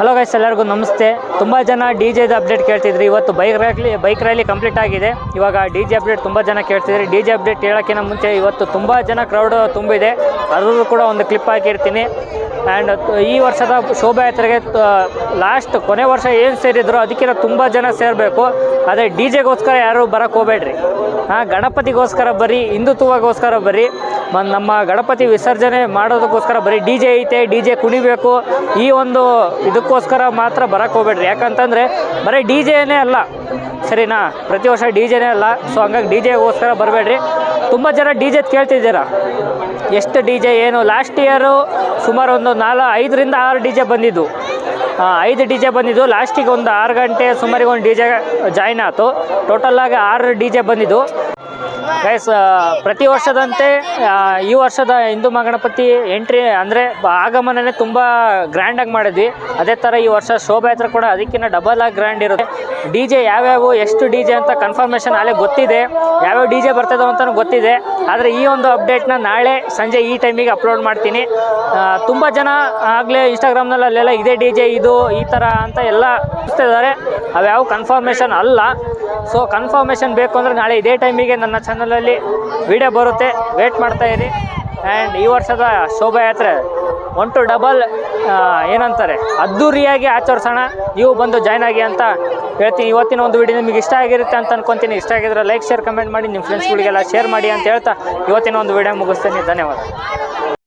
Hello guys ಎಲ್ಲರಿಗೂ ನಮಸ್ತೆ. ತುಂಬ ಜನ ಡಿ ಜೆದು ಅಪ್ಡೇಟ್ ಕೇಳ್ತಿದ್ರಿ. ಇವತ್ತು bike rally bike rally complete ಆಗಿದೆ. ಇವಾಗ ಡಿ ಜೆ ಅಪ್ಡೇಟ್ ತುಂಬ ಜನ ಕೇಳ್ತಿದ್ರಿ. ಡಿ ಜೆ ಅಪ್ಡೇಟ್ ಹೇಳೋಕ್ಕಿಂತ ಮುಂಚೆ ಇವತ್ತು ತುಂಬ ಜನ ಕ್ರೌಡ್ ತುಂಬಿದೆ. ಅದರಲ್ಲೂ ಕೂಡ ಒಂದು ಕ್ಲಿಪ್ ಹಾಕಿರ್ತೀನಿ. ಆ್ಯಂಡ್ ಈ ವರ್ಷದ ಶೋಭಾಯಾತ್ರೆಗೆ ಲಾಸ್ಟ್ ಕೊನೆ ವರ್ಷ ಏನು ಸೇರಿದ್ರು ಅದಕ್ಕಿಂತ ತುಂಬ ಜನ ಸೇರಬೇಕು. ಆದರೆ ಡಿ ಜೆಗೋಸ್ಕರ ಯಾರು ಬರೋಕ್ಕೆ ಹೋಗ್ಬೇಡ್ರಿ. ಹಾಂ, ಗಣಪತಿಗೋಸ್ಕರ ಬರ್ರಿ, ಹಿಂದುತ್ವಗೋಸ್ಕರ ಬರ್ರಿ. ನಮ್ಮ ಗಣಪತಿ ವಿಸರ್ಜನೆ ಮಾಡೋದಕ್ಕೋಸ್ಕರ ಬರೀ ಡಿ ಜೆ ಐತೆ, ಡಿ ಜೆ ಕುಣಿಬೇಕು, ಈ ಒಂದು ಇದಕ್ಕೋಸ್ಕರ ಮಾತ್ರ ಬರಕ್ಕೆ ಹೋಗ್ಬೇಡ್ರಿ. ಯಾಕಂತಂದರೆ ಬರೀ ಡಿ ಜೆನೇ ಅಲ್ಲ, ಸರಿನಾ? ಪ್ರತಿ ವರ್ಷ ಡಿ ಜೆನೇ ಅಲ್ಲ, ಸೊ ಹಂಗಾಗಿ ಡಿ ಜೆಗೋಸ್ಕರ ಬರಬೇಡ್ರಿ. ತುಂಬ ಜನ ಡಿ ಜೆ ಕೇಳ್ತಿದ್ದೀರಾ? ಎಷ್ಟು ಡಿ ಜೆ, ಏನು? ಲಾಸ್ಟ್ ಇಯರು ಸುಮಾರು ಒಂದು ನಾಲ್ಕು ಐದರಿಂದ ಆರು ಡಿ ಜೆ ಬಂದಿದ್ದು. ಐದು ಡಿ ಜೆ ಬಂದಿದ್ದು. ಲಾಸ್ಟಿಗೆ ಒಂದು ಆರು ಗಂಟೆ ಸುಮಾರಿಗೆ ಒಂದು ಡಿ ಜೆ ಜಾಯ್ನ್ ಆಯಿತು. ಟೋಟಲಾಗಿ ಆರು ಡಿ ಜೆ ಬಂದಿದ್ದು. ಗೈಸ್ ಪ್ರತಿ ವರ್ಷದಂತೆ ಈ ವರ್ಷದ ಹಿಂದೂ ಮಹಾಗಣಪತಿ ಎಂಟ್ರಿ ಅಂದರೆ ಆಗಮನನೇ ತುಂಬ ಗ್ರ್ಯಾಂಡಾಗಿ ಮಾಡಿದ್ವಿ. ಅದೇ ಥರ ಈ ವರ್ಷ ಶೋಭಾಯಾತ್ರೆ ಕೂಡ ಅದಕ್ಕಿಂತ ಡಬಲ್ ಆಗಿ ಗ್ರ್ಯಾಂಡ್ ಇರುತ್ತೆ. ಡಿ ಜೆ ಯಾವ್ಯಾವು, ಎಷ್ಟು ಡಿ ಜೆ ಅಂತ ಕನ್ಫರ್ಮೇಷನ್ ಅಲ್ಲೇ ಗೊತ್ತಿದೆ. ಯಾವ್ಯಾವ ಡಿ ಜೆ ಬರ್ತದೋ ಅಂತಲೂ ಗೊತ್ತಿದೆ. ಆದರೆ ಈ ಒಂದು ಅಪ್ಡೇಟ್ನ ನಾಳೆ ಸಂಜೆ ಈ ಟೈಮಿಗೆ ಅಪ್ಲೋಡ್ ಮಾಡ್ತೀನಿ. ತುಂಬ ಜನ ಆಗಲೇ ಇನ್ಸ್ಟಾಗ್ರಾಮ್ನಲ್ಲಿ ಅಲ್ಲೆಲ್ಲ ಇದೇ ಡಿ ಜೆ ಇದು ಈ ಥರ ಅಂತ ಎಲ್ಲ ಇದ್ದಾರೆ. ಅವ್ಯಾವ ಕನ್ಫರ್ಮೇಷನ್ ಅಲ್ಲ. ಸೊ ಕನ್ಫರ್ಮೇಷನ್ ಬೇಕು ಅಂದರೆ ನಾಳೆ ಇದೇ ಟೈಮಿಗೆ ನನ್ನ ಚಾನಲಲ್ಲಿ ವಿಡಿಯೋ ಬರುತ್ತೆ. ವೇಟ್ ಮಾಡ್ತಾ ಇರಿ. ಆ್ಯಂಡ್ ಈ ವರ್ಷದ ಶೋಭಾಯಾತ್ರೆ. ಒನ್ ಟು ಡಬಲ್ ಏನಂತಾರೆ? ಅದ್ದೂರಿಯಾಗಿ ಆಚರಿಸೋಣ. ನೀವು ಬಂದು ಜಾಯ್ನ್ ಆಗಿ ಅಂತ ಹೇಳ್ತೀನಿ. ಇವತ್ತಿನ ಒಂದು ವಿಡಿಯೋ ನಿಮಗೆ ಇಷ್ಟ ಆಗಿರುತ್ತೆ ಅಂತ ಅನ್ಕೊತೀನಿ. ಇಷ್ಟ ಆಗಿದ್ರೆ ಲೈಕ್ ಶೇರ್ ಕಮೆಂಟ್ ಮಾಡಿ. ನಿಮ್ಮ ಫ್ರೆಂಡ್ಸ್ಗಳಿಗೆಲ್ಲ ಶೇರ್ ಮಾಡಿ ಅಂತ ಹೇಳ್ತಾ ಇವತ್ತಿನ ಒಂದು ವಿಡಿಯೋ ಮುಗಿಸ್ತೀನಿ. ಧನ್ಯವಾದ.